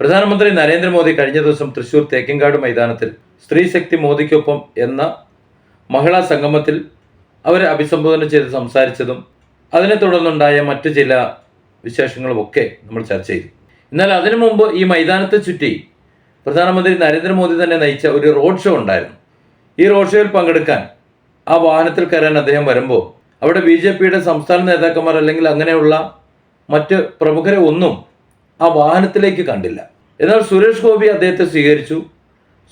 പ്രധാനമന്ത്രി നരേന്ദ്രമോദി കഴിഞ്ഞ ദിവസം തൃശൂർ തേക്കിൻകാട് മൈതാനത്തിൽ സ്ത്രീ സ്ത്രീശക്തി മോദിക്കൊപ്പം എന്ന മഹിളാ സംഗമത്തിൽ അവരെ അഭിസംബോധന ചെയ്ത് സംസാരിച്ചതും അതിനെ തുടർന്നുണ്ടായ മറ്റു ചില വിശേഷങ്ങളുമൊക്കെ നമ്മൾ ചർച്ച ചെയ്തു. എന്നാൽ അതിനു മുമ്പ് ഈ മൈതാനത്തെ ചുറ്റി പ്രധാനമന്ത്രി നരേന്ദ്രമോദി തന്നെ നയിച്ച ഒരു റോഡ് ഷോ ഉണ്ടായിരുന്നു. ഈ റോഡ് ഷോയിൽ പങ്കെടുക്കാൻ ആ വാഹനത്തിൽ കയറാൻ അദ്ദേഹം വരുമ്പോൾ അവിടെ ബി ജെ പിയുടെ സംസ്ഥാന നേതാക്കന്മാർ അല്ലെങ്കിൽ അങ്ങനെയുള്ള മറ്റ് പ്രമുഖരെ ഒന്നും ആ വാഹനത്തിലേക്ക് കണ്ടില്ല. എന്നാൽ സുരേഷ് ഗോപി അദ്ദേഹത്തെ സ്വീകരിച്ചു.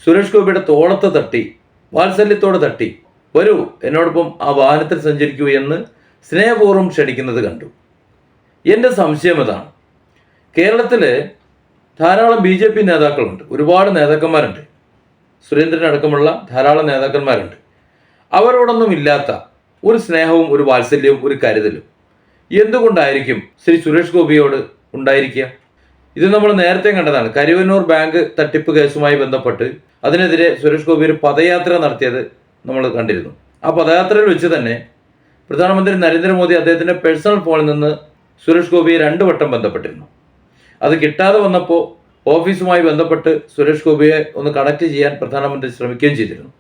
സുരേഷ് ഗോപിയുടെ തോളത്ത് തട്ടി വാത്സല്യത്തോടെ തട്ടി വരൂ എന്നോടൊപ്പം ആ വാഹനത്തിൽ സഞ്ചരിക്കൂ എന്ന് സ്നേഹപൂർവം ക്ഷണിക്കുന്നത് കണ്ടു. എന്റെ സംശയം ഇതാണ് കേരളത്തിൽ ധാരാളം ബി ജെ പി നേതാക്കളുണ്ട്. ഒരുപാട് നേതാക്കന്മാരുണ്ട്. സുരേന്ദ്രൻ അടക്കമുള്ള ധാരാളം നേതാക്കന്മാരുണ്ട്. അവരോടൊന്നും ഇല്ലാത്ത ഒരു സ്നേഹവും ഒരു വാത്സല്യവും ഒരു കരുതലും. എന്തുകൊണ്ടായിരിക്കും ശ്രീ സുരേഷ് ഗോപിയോട് ഉണ്ടായിരിക്കുക? ഇത് നമ്മൾ നേരത്തെ കണ്ടതാണ്. കരുവന്നൂർ ബാങ്ക് തട്ടിപ്പ് കേസുമായി ബന്ധപ്പെട്ട് അതിനെതിരെ സുരേഷ് ഗോപി ഒരു പദയാത്ര നടത്തിയത് നമ്മൾ കണ്ടിരുന്നു. ആ പദയാത്രയിൽ വെച്ച് തന്നെ പ്രധാനമന്ത്രി നരേന്ദ്രമോദി അദ്ദേഹത്തിന്റെ പേഴ്സണൽ ഫോണിൽ നിന്ന് സുരേഷ് ഗോപിയെ രണ്ട് വട്ടം ബന്ധപ്പെട്ടിരുന്നു. അത് കിട്ടാതെ വന്നപ്പോൾ ഓഫീസുമായി ബന്ധപ്പെട്ട് സുരേഷ് ഗോപിയെ ഒന്ന് കണക്ട് ചെയ്യാൻ പ്രധാനമന്ത്രി ശ്രമിക്കുകയും ചെയ്തിരുന്നു.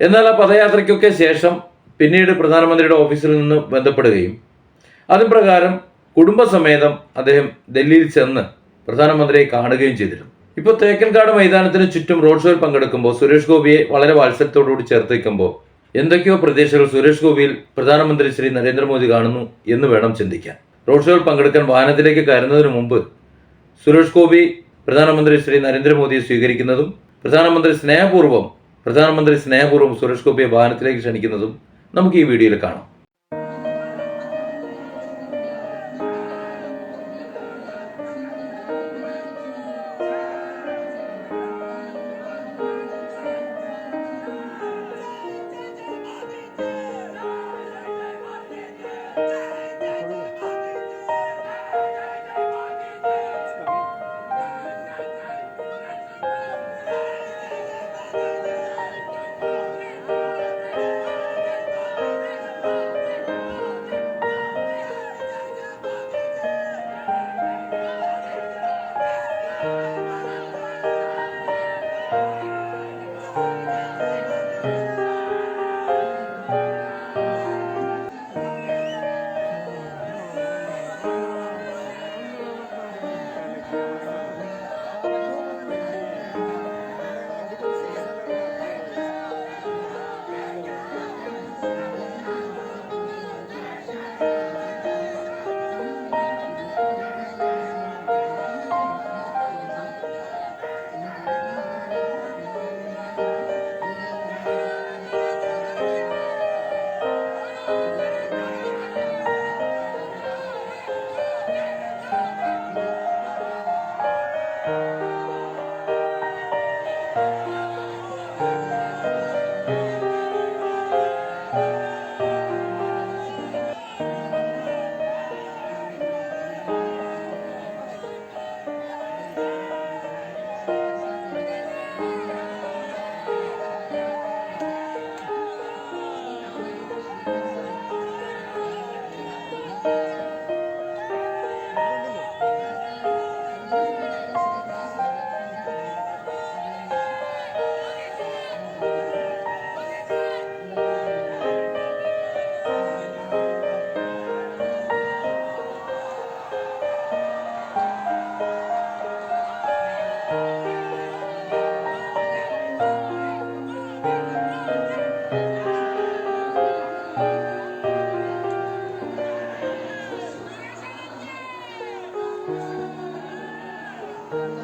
എന്നാൽ ആ പദയാത്രയ്ക്കൊക്കെ ശേഷം പിന്നീട് പ്രധാനമന്ത്രിയുടെ ഓഫീസിൽ നിന്ന് ബന്ധപ്പെടുകയും അതിൻ പ്രകാരം കുടുംബസമേതം അദ്ദേഹം ഡൽഹിയിൽ ചെന്ന് പ്രധാനമന്ത്രിയെ കാണുകയും ചെയ്തിരുന്നു. ഇപ്പോൾ തേക്കൻകാട് മൈതാനത്തിന് ചുറ്റും റോഡ് ഷോയിൽ പങ്കെടുക്കുമ്പോൾ സുരേഷ് ഗോപിയെ വളരെ വാത്സല്യത്തോടുകൂടി ചേർത്ത് വയ്ക്കുമ്പോൾ എന്തൊക്കെയോ പ്രതീക്ഷകൾ സുരേഷ് ഗോപിയിൽ പ്രധാനമന്ത്രി ശ്രീ നരേന്ദ്രമോദി കാണുന്നു എന്ന് വേണം ചിന്തിക്കാൻ. റോഡ് ഷോയിൽ പങ്കെടുക്കാൻ വാഹനത്തിലേക്ക് കയറുന്നതിന് മുമ്പ് സുരേഷ് ഗോപി പ്രധാനമന്ത്രി ശ്രീ നരേന്ദ്രമോദിയെ സ്വീകരിക്കുന്നതും പ്രധാനമന്ത്രി സ്നേഹപൂർവം പ്രധാനമന്ത്രി സ്നേഹപൂർവം സുരേഷ് ഗോപിയെ വാഹനത്തിലേക്ക് ക്ഷണിക്കുന്നതും നമുക്ക് ഈ വീഡിയോയിൽ കാണാം. Thank you.